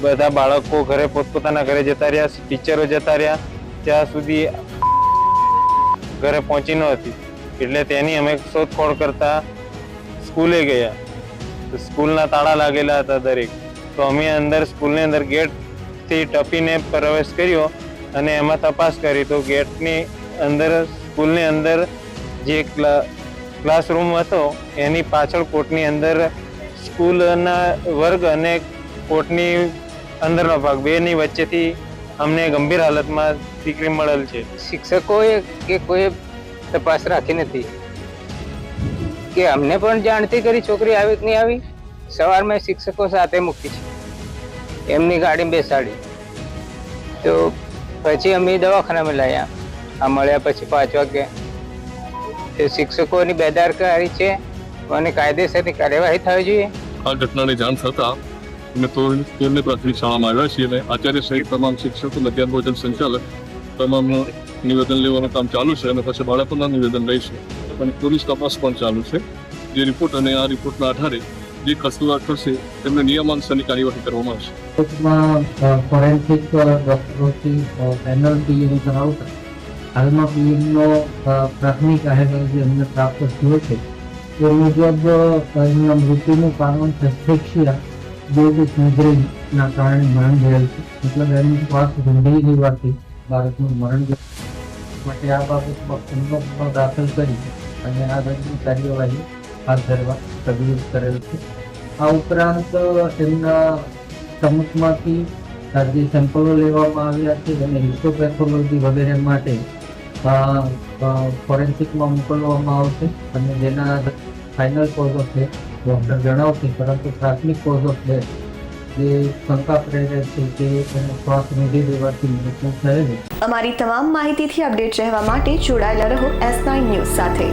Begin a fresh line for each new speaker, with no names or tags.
બધા બાળકો ઘરે પોતપોતાના ઘરે જતા રહ્યા ટીચરો જતા રહ્યા. ત્યાં સુધી ઘરે પહોંચી ન હતી. એટલે તેની અમે શોધખોળ કરતા સ્કૂલે ગયા. સ્કૂલના તાળા લાગેલા હતા દરેક. તો અમે અંદર સ્કૂલની અંદર ગેટથી ટપીને પ્રવેશ કર્યો અને એમાં તપાસ કરી. તો ગેટની અંદર, સ્કૂલની અંદર જે ક્લા, ક્લાસરૂમ હતો, એની પાછળ કોર્ટની અંદર સ્કૂલના વર્ગ અને કોર્ટની અંદરનો ભાગ બેની વચ્ચેથી અમને ગંભીર હાલતમાં દીકરી મળેલ છે.
શિક્ષકોએ કે કોઈ તપાસ રાખી નથી? કે અમને પણ જાણતી કરી છોકરી આવી કે નહીં આવી? સવારમાં શિક્ષકો સાથે મૂકી છે. એમની ગાડી બેસાડી. તો પછી અમે દવાખાનામાં લાવ્યા આ મળ્યા પછી પાંચ વાગે તે શિક્ષકોની બેદારકારી છે. અને કાયદેસરની કાર્યવાહી થવી જોઈએ.
આ ઘટનાની જાણ થતા અમે તો સ્કૂલની પ્રાથમિક શાળામાં આવ્યા છીએ અને આચાર્ય સહિત તમામ શિક્ષકો મધ્યાહન ભોજન સંચાલક તમામનું નિવેદન લેવાનું કામ ચાલુ છે અને પછી બાળકોના નિવેદન લઈશું અને પોલીસ તપાસ પણ ચાલુ છે. જે રિપોર્ટ અને આ રિપોર્ટના આધારે જે કસૂરવાર થશે તેમને નિયમાનુસારની કાર્યવાહી કરવામાં આવશે.
કોર્ટમાં ફોરેન્સિક હાલમાં પીએમનો પ્રાથમિક અહેવાલ જે અમને પ્રાપ્ત થયો છે તે મુજબ એમના મૃત્યુનું કારણ એસ્ફેક્સિયા બેઝિક મિગ્રેનના કારણે મરણ ગયેલ છે. મતલબ એમની શ્વાસ ગંભીર હોવાથી બાળકનું મરણ માટે આ બાબતમાં ગુનો દાખલ કરી અને આ દંડની કાર્યવાહી હાથ ધરવા તજવીજ કરેલ છે. આ ઉપરાંત તેમના સમુખમાંથી જે સેમ્પલો લેવામાં આવ્યા છે અને હિસ્ટોપેથોલોજી વગેરે માટે ફોરેન્સિકમાં મોકલવામાં આવશે અને જેના ફાઇનલ ઓફ ડેથ ડૉક્ટર જણાવશે, પરંતુ પ્રાથમિક કોઝ ઓફ ડેથ જે શંકા પ્રેરે છે કે એનો શ્વાસ નીકળી દેવાથી મૃત્યુ થયેલું
અમારી તમામ માહિતીથી અપડેટ રહેવા માટે જોડાયેલા રહો એસ નાઇન ન્યૂઝ સાથે.